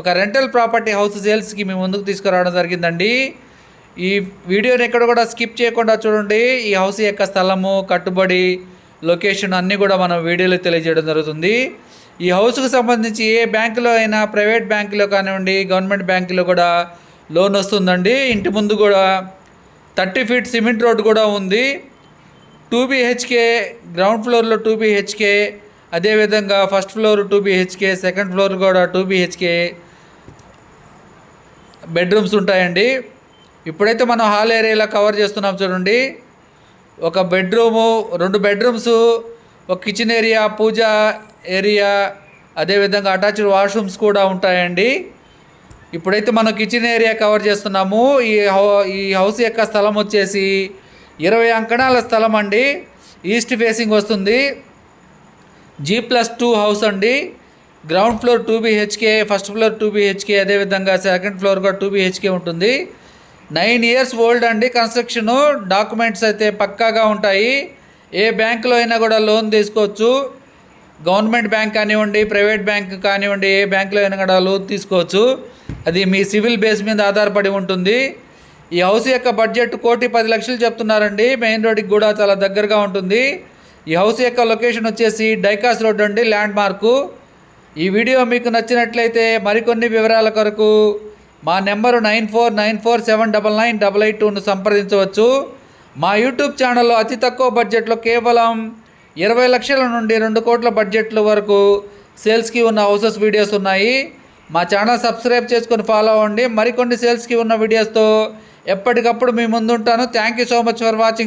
ఒక rental property house సేల్స్కి మేము ముందుకు తీసుకురావడం జరిగిందండి. ఈ వీడియోని ఎక్కడ కూడా స్కిప్ చేయకుండా చూడండి. ఈ హౌస్ యొక్క స్థలము కట్టుబడి లొకేషన్ అన్నీ కూడా మనం వీడియోలో తెలియజేయడం జరుగుతుంది. ఈ హౌస్కు సంబంధించి ఏ బ్యాంకులో అయినా ప్రైవేట్ బ్యాంకులో కానివ్వండి గవర్నమెంట్ బ్యాంకులో కూడా లోన్ వస్తుందండి. ఇంటి ముందు కూడా థర్టీ ఫీట్ సిమెంట్ రోడ్ కూడా ఉంది. టూ బీహెచ్కే గ్రౌండ్ ఫ్లోర్లో టూ బీహెచ్కే అదేవిధంగా first floor two BHK second floor కూడా టూ బీహెచ్కే బెడ్రూమ్స్ ఉంటాయండి. ఇప్పుడైతే మనం హాల్ ఏరియాలో కవర్ చేస్తున్నాం చూడండి. ఒక బెడ్రూము రెండు బెడ్రూమ్స్ ఒక కిచెన్ ఏరియా పూజ ఏరియా అదేవిధంగా అటాచ్డ్ వాష్రూమ్స్ కూడా ఉంటాయండి. ఇప్పుడైతే మనం కిచెన్ ఏరియా కవర్ చేస్తున్నాము. ఈ హౌ ఈ హౌస్ యొక్క స్థలం వచ్చేసి ఇరవై అంకణాల స్థలం అండి. ఈస్ట్ ఫేసింగ్ వస్తుంది. జీ ప్లస్ టూ హౌస్ అండి. Ground floor two BHK first floor two BHK అదేవిధంగా సెకండ్ ఫ్లోర్ కూడా టూ బీహెచ్కే ఉంటుంది. నైన్ ఇయర్స్ ఓల్డ్ అండి కన్స్ట్రక్షను. డాక్యుమెంట్స్ అయితే పక్కాగా ఉంటాయి. ఏ బ్యాంకులో అయినా కూడా లోన్ తీసుకోవచ్చు. గవర్నమెంట్ బ్యాంక్ కానివ్వండి ప్రైవేట్ బ్యాంక్ కానివ్వండి ఏ బ్యాంకులో అయినా కూడా లోన్ తీసుకోవచ్చు. అది మీ సివిల్ బేస్ మీద ఆధారపడి ఉంటుంది. ఈ హౌస్ యొక్క బడ్జెట్ కోటి పది లక్షలు చెప్తున్నారండి. మెయిన్ రోడ్కి కూడా చాలా దగ్గరగా ఉంటుంది. ఈ హౌస్ యొక్క లొకేషన్ వచ్చేసి డైకాస్ రోడ్ అండి ల్యాండ్ మార్కు. ఈ వీడియో మీకు నచ్చినట్లయితే మరికొన్ని వివరాల కొరకు మా number nine four nine four seven double nine double eight టూను సంప్రదించవచ్చు. మా యూట్యూబ్ ఛానల్లో అతి తక్కువ బడ్జెట్లో కేవలం ఇరవై లక్షల నుండి రెండు కోట్ల బడ్జెట్ల వరకు సేల్స్కి ఉన్న హౌసెస్ వీడియోస్ ఉన్నాయి. మా ఛానల్ సబ్స్క్రైబ్ చేసుకొని ఫాలో అవ్వండి. మరికొన్ని సేల్స్కి ఉన్న వీడియోస్తో ఎప్పటికప్పుడు మీ ముందుంటాను. Thank you so much for watching.